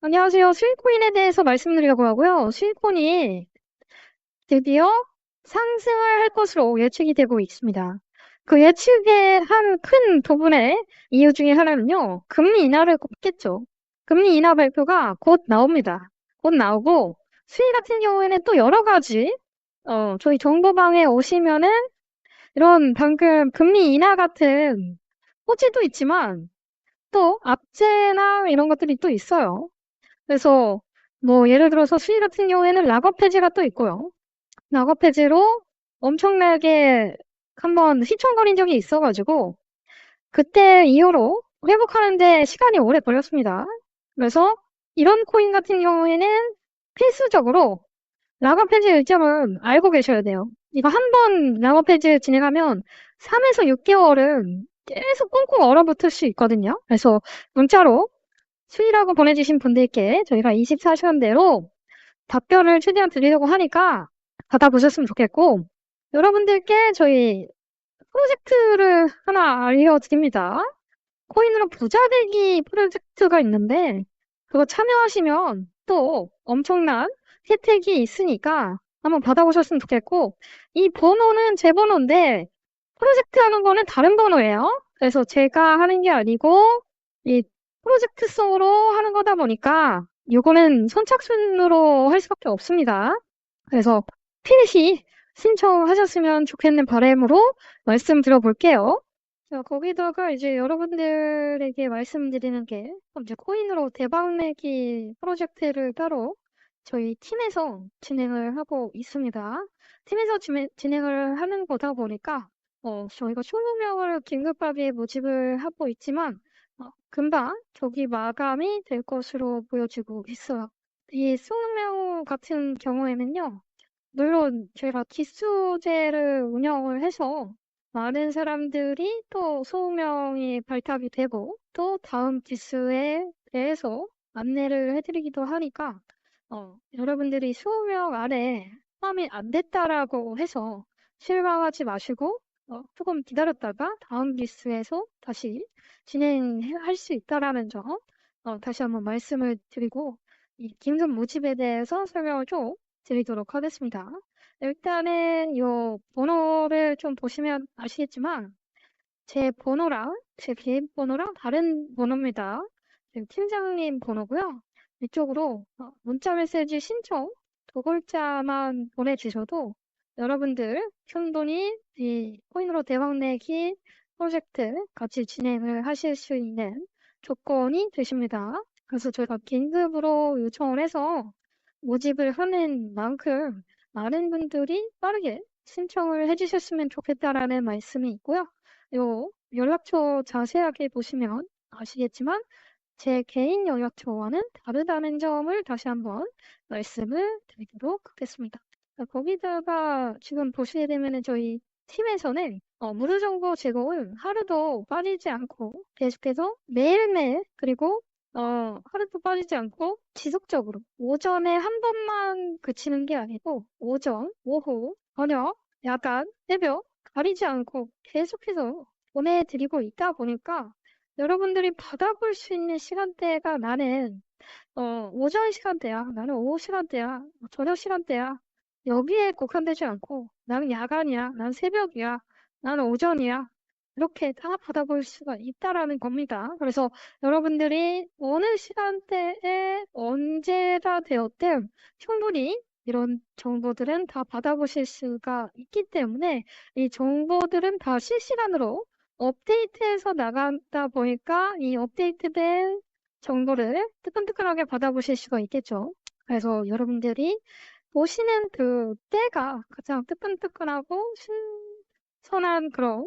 안녕하세요. 스윗코인에 대해서 말씀드리려고 하고요. 스윗코인이 드디어 상승을 할 것으로 예측이 되고 있습니다. 그 예측의 한 큰 부분의 이유 중에 하나는요. 금리 인하를 꼽겠죠. 금리 인하 발표가 곧 나옵니다. 곧 나오고 수위 같은 경우에는 또 여러 가지 어, 저희 정보방에 오시면은 이런 방금 금리 인하 같은 호재도 있지만 또 압제나 이런 것들이 또 있어요. 그래서 뭐 예를 들어서 수위 같은 경우에는 락업 해지가 또 있고요. 락업 해지로 엄청나게 한번 휘청거린 적이 있어가지고 그때 이후로 회복하는데 시간이 오래 걸렸습니다. 그래서 이런 코인 같은 경우에는 필수적으로 락업 해지 일정을 알고 계셔야 돼요. 이거 한 번 락업 해지 진행하면 3에서 6개월은 계속 꽁꽁 얼어붙을 수 있거든요. 그래서 문자로 수위라고 보내주신 분들께 저희가 24시간대로 답변을 최대한 드리려고 하니까 받아보셨으면 좋겠고, 여러분들께 저희 프로젝트를 하나 알려드립니다. 코인으로 부자 되기 프로젝트가 있는데, 그거 참여하시면 또 엄청난 혜택이 있으니까 한번 받아보셨으면 좋겠고, 이 번호는 제 번호인데, 프로젝트 하는 거는 다른 번호예요. 그래서 제가 하는 게 아니고, 이 프로젝트성으로 하는 거다 보니까 요거는 선착순으로 할 수밖에 없습니다. 그래서 필히 신청하셨으면 좋겠는 바람으로 말씀드려볼게요. 자, 거기다가 이제 여러분들에게 말씀드리는 게 이제 코인으로 대박내기 프로젝트를 따로 저희 팀에서 진행을 하고 있습니다. 팀에서 진행, 진행을 하는 거다 보니까 어, 저희가 20명을 긴급하게 모집을 하고 있지만 어, 금방 조기 마감이 될 것으로 보여지고 있어요. 이 수명 같은 경우에는요, 물론 저희가 기수제를 운영을 해서 많은 사람들이 또 소명이 발탁이 되고 또 다음 기수에 대해서 안내를 해드리기도 하니까 어, 여러분들이 수명 안에 포함이 안 됐다라고 해서 실망하지 마시고 어, 조금 기다렸다가 다음 기수에서 다시 진행할 수 있다라는 점 어, 다시 한번 말씀을 드리고 이 긴급 모집에 대해서 설명을 좀 드리도록 하겠습니다. 일단은 이 번호를 좀 보시면 아시겠지만 제 번호랑 제 개인 번호랑 다른 번호입니다. 팀장님 번호고요. 이쪽으로 어, 문자 메시지 신청 두 글자만 보내주셔도 여러분들 충분히 이 코인으로 대박 내기 프로젝트 같이 진행을 하실 수 있는 조건이 되십니다. 그래서 저희가 긴급으로 요청을 해서 모집을 하는 만큼 많은 분들이 빠르게 신청을 해주셨으면 좋겠다라는 말씀이 있고요. 요 연락처 자세하게 보시면 아시겠지만 제 개인 연락처와는 다르다는 점을 다시 한번 말씀을 드리도록 하겠습니다. 거기다가 지금 보시게 되면은 저희 팀에서는 어, 무료 정보 제공을 하루도 빠지지 않고 계속해서 매일매일 그리고 어, 하루도 빠지지 않고 지속적으로 오전에 한 번만 그치는 게 아니고 오전, 오후, 저녁, 야간, 새벽 가리지 않고 계속해서 보내드리고 있다 보니까 여러분들이 받아볼 수 있는 시간대가 나는 어, 오전 시간대야, 나는 오후 시간대야, 저녁 시간대야 여기에 국한되지 않고 나는 야간이야, 난 새벽이야, 나는 오전이야. 이렇게 다 받아볼 수가 있다라는 겁니다. 그래서 여러분들이 어느 시간대에 언제가 되었든 충분히 이런 정보들은 다 받아보실 수가 있기 때문에 이 정보들은 다 실시간으로 업데이트해서 나간다 보니까 이 업데이트된 정보를 뜨끈뜨끈하게 받아보실 수가 있겠죠. 그래서 여러분들이 보시는 그 때가 가장 뜨끈뜨끈하고 신선한 그런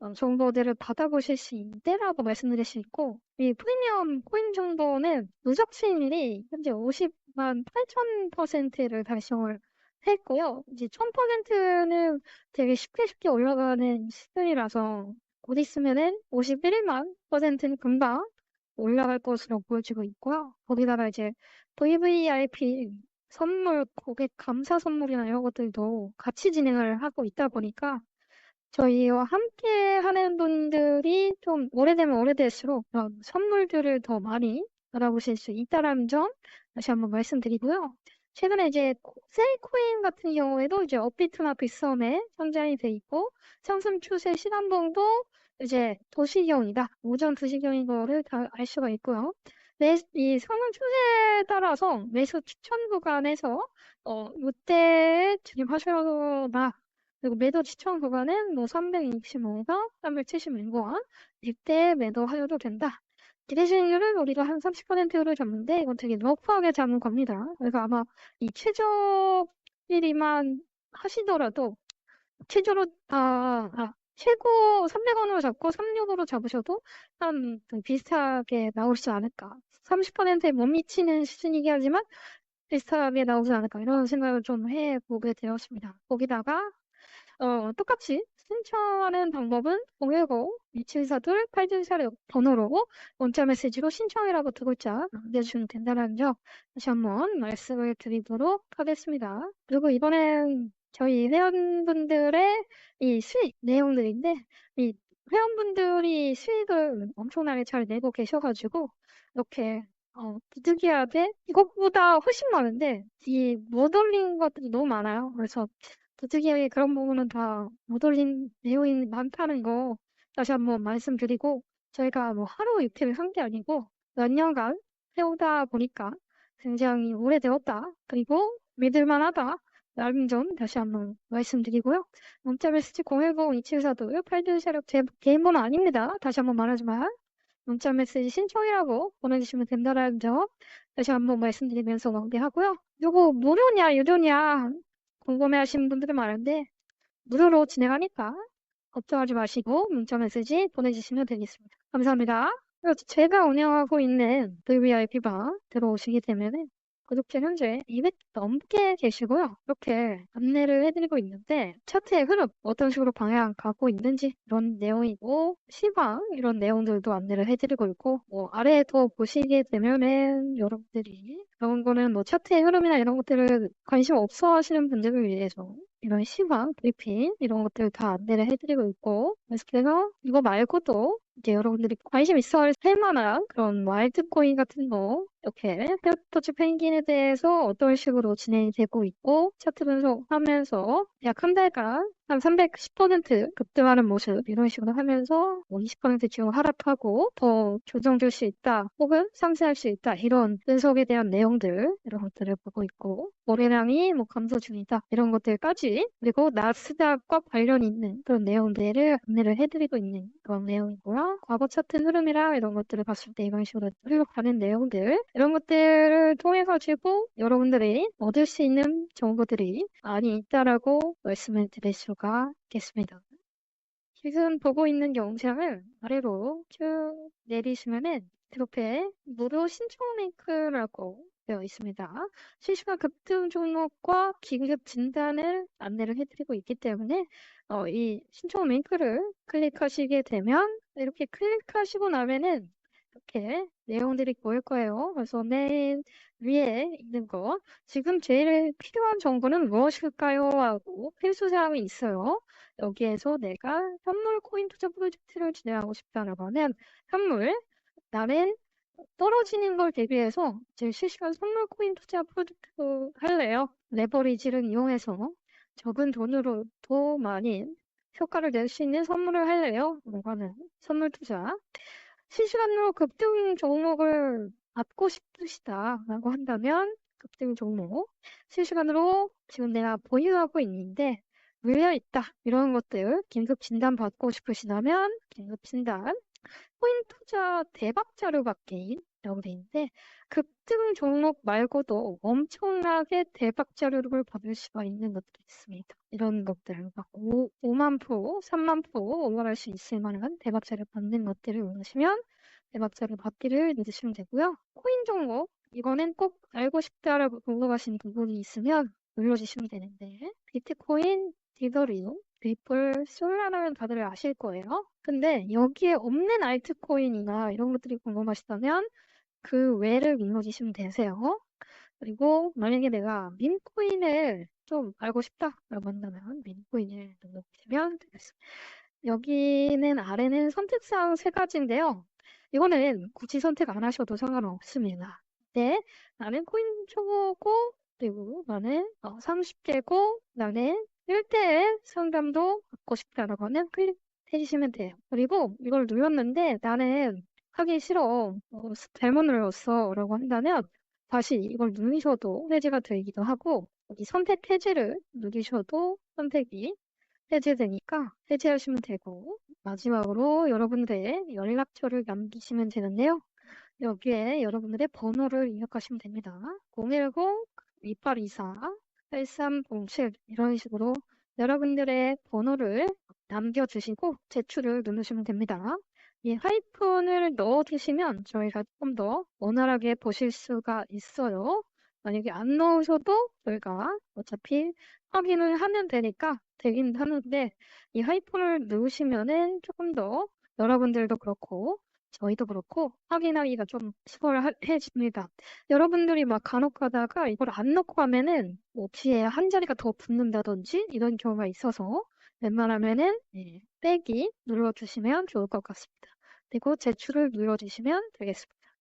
어, 정보들을 받아보실 수 있는 때라고 말씀드릴 수 있고 이 프리미엄 코인 정보는 누적 수익률이 현재 50만 8천 퍼센트를 달성을 했고요. 이제 1000%는 되게 쉽게 쉽게 올라가는 수준이라서 곧 있으면은 51만 퍼센트는 금방 올라갈 것으로 보여지고 있고요. 거기다가 이제 VVIP 선물, 고객 감사 선물이나 이런 것들도 같이 진행을 하고 있다 보니까 저희와 함께 하는 분들이 좀 오래되면 오래될수록 그런 선물들을 더 많이 알아보실 수 있다라는 점 다시 한번 말씀드리고요. 최근에 이제 셀코인 같은 경우에도 이제 업비트나 빗썸에 상장이 돼 있고 상승 추세 시간봉도 이제 도시경이다. 오전 2시경인 거를 다 알 수가 있고요. 매, 이 상승 추세에 따라서 매수 추천 구간에서 어, 이때 진입하셔나 그리고 매도 추천 구간은 뭐 325에서 376원 이때 매도하셔도 된다. 기대 수익률은 우리가 한 30%를 잡는데 이건 되게 러프하게 잡는 겁니다. 그래서 아마 이 최저 1위만 하시더라도 최저로 아, 아 최고 300원으로 잡고 365로 잡으셔도 한 비슷하게 나오지 않을까. 30%에 못 미치는 수준이긴 하지만 비슷하게 나오지 않을까 이런 생각을 좀 해보게 되었습니다. 거기다가 어, 똑같이 신청하는 방법은 010 2742 824 번호로 문자 메시지로 신청이라고 두 글자 남겨주시면 된다는 점 다시 한번 말씀을 드리도록 하겠습니다. 그리고 이번엔 저희 회원분들의 이 수익 내용들인데 이 회원분들이 수익을 엄청나게 잘 내고 계셔가지고 이렇게 어, 부득이하게 이것보다 훨씬 많은데 이 못 올린 것들이 너무 많아요. 그래서 부득이하게 그런 부분은 다 못 올린 내용이 많다는 거 다시 한번 말씀드리고 저희가 뭐 하루 이틀을 한 게 아니고 몇 년간 해오다 보니까 굉장히 오래되었다. 그리고 믿을만하다. 라는 점 다시 한번 말씀드리고요. 문자 메시지 010-2742 824력 제 개인번호 아닙니다. 다시 한번 말하지만 문자 메시지 신청이라고 보내주시면 된다는 점 다시 한번 말씀드리면서 마무리하고요. 요거 무료냐 유료냐 궁금해 하시는 분들이 많은데 무료로 진행하니까 걱정하지 마시고 문자 메시지 보내주시면 되겠습니다. 감사합니다. 제가 운영하고 있는 VVIP방 들어오시게 되면은 구독자 현재 200 넘게 계시고요. 이렇게 안내를 해드리고 있는데 차트의 흐름 어떤 식으로 방향 가고 있는지 이런 내용이고 시방 이런 내용들도 안내를 해드리고 있고 뭐 아래에도 보시게 되면은 여러분들이 그런 거는 뭐 차트의 흐름이나 이런 것들을 관심 없어 하시는 분들을 위해서 이런 시황, 브리핑 이런 것들 다 안내를 해드리고 있고 그래서 이거 말고도 이제 여러분들이 관심 있어 할 만한 그런 뭐 알트코인 같은 거 이렇게 페어토치 펭귄에 대해서 어떤 식으로 진행이 되고 있고 차트 분석하면서 약 한 달간 한 310% 급등하는 모습 이런 식으로 하면서 뭐 20% 지금 하락하고 더 조정될 수 있다 혹은 상승할 수 있다 이런 분석에 대한 내용들 이런 것들을 보고 있고 거래량이 뭐 감소 중이다 이런 것들까지 그리고 나스닥과 관련 있는 그런 내용들을 안내를 해드리고 있는 그런 내용이고요. 과거 차트 흐름이랑 이런 것들을 봤을 때 이런 식으로 흘러가는 내용들 이런 것들을 통해 가지고 여러분들이 얻을 수 있는 정보들이 많이 있다라고 말씀을 드릴 수가 있겠습니다. 지금 보고 있는 영상을 아래로 쭉 내리시면은 이렇게 무료 신청 링크라고 되어 있습니다. 실시간 급등 종목과 긴급 진단을 안내를 해드리고 있기 때문에 어, 이 신청 링크를 클릭하시게 되면 이렇게 클릭하시고 나면은 이렇게 내용들이 보일 거예요. 그래서 맨 위에 있는 거 지금 제일 필요한 정보는 무엇일까요? 하고 필수 사항이 있어요. 여기에서 내가 현물 코인 투자 프로젝트를 진행하고 싶다라고 하면 현물 나는 떨어지는 걸 대비해서 제 실시간 선물 코인 투자 프로젝트 할래요. 레버리지를 이용해서 적은 돈으로 더 많이 효과를 낼 수 있는 선물을 할래요. 뭔가는 선물 투자. 실시간으로 급등 종목을 받고 싶으시다라고 한다면 급등 종목 실시간으로 지금 내가 보유하고 있는데 물려 있다. 이런 것들 긴급 진단 받고 싶으시다면 긴급 진단 코인 투자 대박 자료 받기라고 돼 있는데 급등 종목 말고도 엄청나게 대박 자료를 받을 수가 있는 것들이 있습니다. 이런 것들 막 5, 5만 프로, 3만 프로 올라갈 수 있을 만한 대박 자료 받는 것들을 원하시면 대박 자료 받기를 누르시면 되고요. 코인 종목 이거는 꼭 알고 싶다라고 궁금하신 부분이 있으면 눌러주시면 되는데 비트코인, 디더리움, 리플, 솔라라는 다들 아실 거예요. 근데 여기에 없는 알트코인이나 이런 것들이 궁금하시다면 그 외를 눌러주시면 되세요. 그리고 만약에 내가 민코인을 좀 알고 싶다라고 한다면 민코인을 눌러주시면 되겠습니다. 여기는 아래는 선택사항 세 가지인데요. 이거는 굳이 선택 안 하셔도 상관없습니다. 네, 나는 코인 초보고, 그리고 나는 어, 30대고, 나는 1대1 상담도 받고 싶다라고 하면 클릭해주시면 돼요. 그리고 이걸 눌렀는데 나는 하기 싫어, 어, 잘못 눌렀어 라고 한다면 다시 이걸 누르셔도 해제가 되기도 하고, 이 선택 해제를 누르셔도 선택이 해제되니까 해제하시면 되고, 마지막으로 여러분들의 연락처를 남기시면 되는데요. 여기에 여러분들의 번호를 입력하시면 됩니다. 010 2824 8307 이런 식으로 여러분들의 번호를 남겨주시고 제출을 누르시면 됩니다. 이 하이픈을 넣어주시면 저희가 좀더 원활하게 보실 수가 있어요. 만약에 안 넣으셔도 저희가 어차피 확인을 하면 되니까 되긴 하는데 이 하이픈을 넣으시면은 조금 더 여러분들도 그렇고 저희도 그렇고 확인하기가 좀 수월해집니다. 여러분들이 막 간혹 가다가 이걸 안 넣고 하면은 뭐 뒤에 한 자리가 더 붙는다든지 이런 경우가 있어서 웬만하면은 예, 빼기 눌러주시면 좋을 것 같습니다. 그리고 제출을 눌러주시면 되겠습니다.